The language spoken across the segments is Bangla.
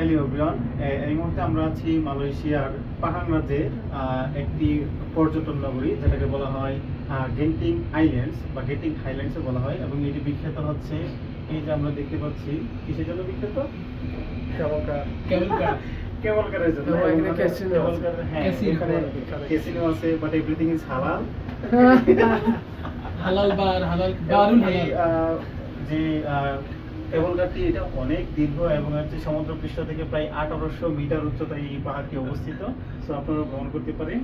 হ্যালো এভরিওয়ান এই মুহূর্তে আমরা আছি মালয়েশিয়ার পাহাং রাজ্যের একটি পর্যটন নগরী যেটাকে বলা হয় গেন্টিং আইল্যান্ডস বা গেন্টিং হাইল্যান্ডসও বলা হয় এবং এটি বিখ্যাত হচ্ছে এই যে আমরা দেখতে পাচ্ছি কিসের জন্য বিখ্যাত? জন্য। ক্যাসিনো আছে। বাট এভরিথিং ইজ হালাল হালাল বার হালাল যে কেবল এটা অনেক দীর্ঘ এবং হচ্ছে সমুদ্র পৃষ্ঠ থেকে প্রায় আঠারোশো মিটার উচ্চতায় এই পাহাড়টি অবস্থিত। সো আপনারা ভ্রমণ করতে পারেন?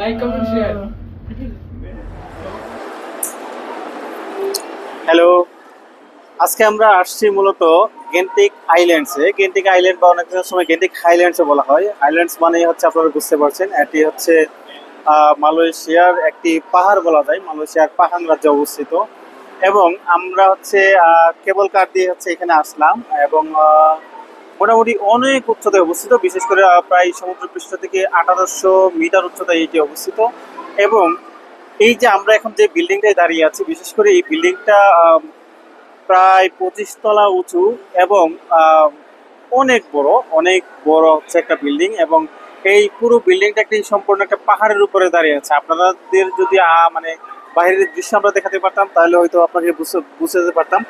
লাইক কমেন্ট শেয়ার হ্যালো আজকে আমরা আসছি মূলত গেন্টিক আইল্যান্ডসে গেন্টিক আইল্যান্ড বা অনেক সময় গেন্টিক হাইল্যান্ডসও বলা হয়। আইল্যান্ডস মানে হচ্ছে আপনারা বুঝতে পারছেন, এটি হচ্ছে মালয়েশিয়ার একটি পাহাড় বলা যায়। মালয়েশিয়ার পাহাড় রাজ্যে অবস্থিত। এবং আমরা হচ্ছে কেবল কার দিয়ে হচ্ছে এখানে আসলাম এবং মোটামুটি অনেক উচ্চতায় অবস্থিত। বিশেষ করে প্রায় সমুদ্রপৃষ্ঠ থেকে আঠারোশো মিটার উচ্চতায় এটি অবস্থিত। এবং এই যে আমরা এখন যে বিল্ডিংটায় দাঁড়িয়ে আছি, বিশেষ করে এই বিল্ডিংটা প্রায় পঁচিশ তলা উঁচু এবং অনেক বড় অনেক বড় হচ্ছে একটা বিল্ডিং এবং এই পুরো বিল্ডিংটা একটি সম্পূর্ণ একটা পাহাড়ের উপরে দাঁড়িয়ে আছে। আপনাদের যদি মানে বাইরের দৃশ্য আমরা দেখাতে পারতাম, তাহলে হয়তো আপনাকে বুঝে যেতে পারতাম।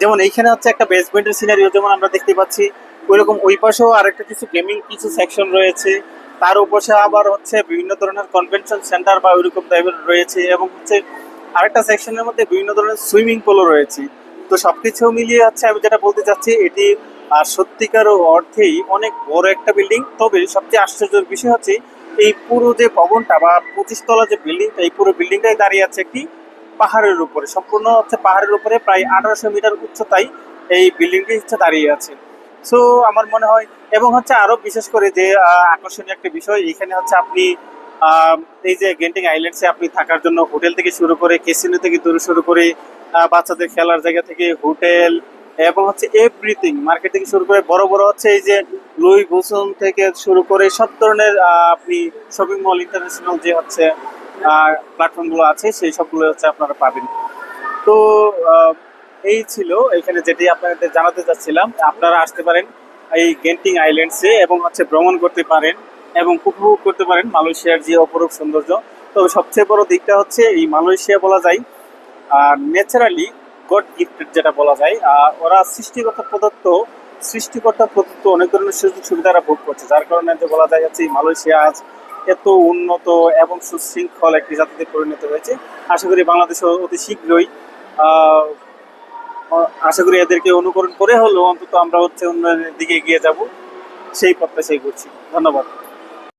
যেমন এইখানে হচ্ছে একটা বেসমেন্টের সিনারিও যেমন আমরা দেখতে পাচ্ছি, ওইরকম ওই পাশেও আরেকটা কিছু গেমিং কিছু সেকশন রয়েছে। তার উপরে আবার হচ্ছে বিভিন্ন ধরনের কনভেনশন সেন্টার বা ওইরকম টাইপের রয়েছে এবং হচ্ছে আরেকটা সেকশনের মধ্যে বিভিন্ন ধরনের সুইমিং পুলও রয়েছে। তো সবকিছু মিলিয়ে হচ্ছে আমি যেটা বলতে চাচ্ছি, এটি আর সত্যিকার অর্থেই অনেক বড় একটা বিল্ডিং তবে সবচেয়ে আশ্চর্যের বিষয় হচ্ছে, এই পুরো যে ভবনটা বা পঁচিশ তলা যে বিল্ডিংটা এই পুরো বিল্ডিংটাই দাঁড়িয়ে আছে একটি পাহাড়ের উপরে। সম্পূর্ণ হচ্ছে পাহাড়ের উপরে, প্রায় আঠারোশো মিটার উচ্চতায় এই বিল্ডিংটি হচ্ছে দাঁড়িয়ে আছে। সো আমার মনে হয়, এবং হচ্ছে আরও বিশেষ করে যে আকর্ষণীয় একটা বিষয়, এখানে হচ্ছে আপনি এই যে গেন্টিং আইল্যান্ডসে আপনি থাকার জন্য হোটেল থেকে শুরু করে কেসিনো থেকে দূরে শুরু করে বাচ্চাদের খেলার জায়গা থেকে হোটেল এবং হচ্ছে এভরিথিং মার্কেট থেকে শুরু করে বড় বড় হচ্ছে এই যে লুই বুসন থেকে শুরু করে সব ধরনের আপনি শপিং মল ইন্টারন্যাশনাল যে হচ্ছে প্ল্যাটফর্মগুলো আছে, সেই সবগুলো হচ্ছে আপনারা পাবেন। তো এই ছিল এখানে যেটি আপনাদের জানাতে চাচ্ছিলাম। আপনারা আসতে পারেন এই গেন্টিং আইল্যান্ডসে এবং হচ্ছে ভ্রমণ করতে পারেন এবং উপভোগ করতে পারেন মালয়েশিয়ার যে অপরূপ সৌন্দর্য। তবে সবচেয়ে বড় দিকটা হচ্ছে এই মালয়েশিয়া বলা যায় ন্যাচারালি গড গিফটেড যেটা বলা যায়, আর ওরা সৃষ্টিগত প্রদত্ত, সৃষ্টিকর্তা প্রদত্ত অনেক ধরনের সুযোগ সুবিধারা ভোগ করছে। যার কারণে যে বলা যায় এই মালয়েশিয়া আজ এত উন্নত এবং সুশৃঙ্খল একটি জাতিতে পরিণত হয়েছে। আশা করি বাংলাদেশও অতি শীঘ্রই আশা করি এদেরকে অনুকরণ করে হলেও অন্তত আমরা হচ্ছে উন্নয়নের দিকে এগিয়ে যাব। সেই প্রত্যাশাই করছি। ধন্যবাদ।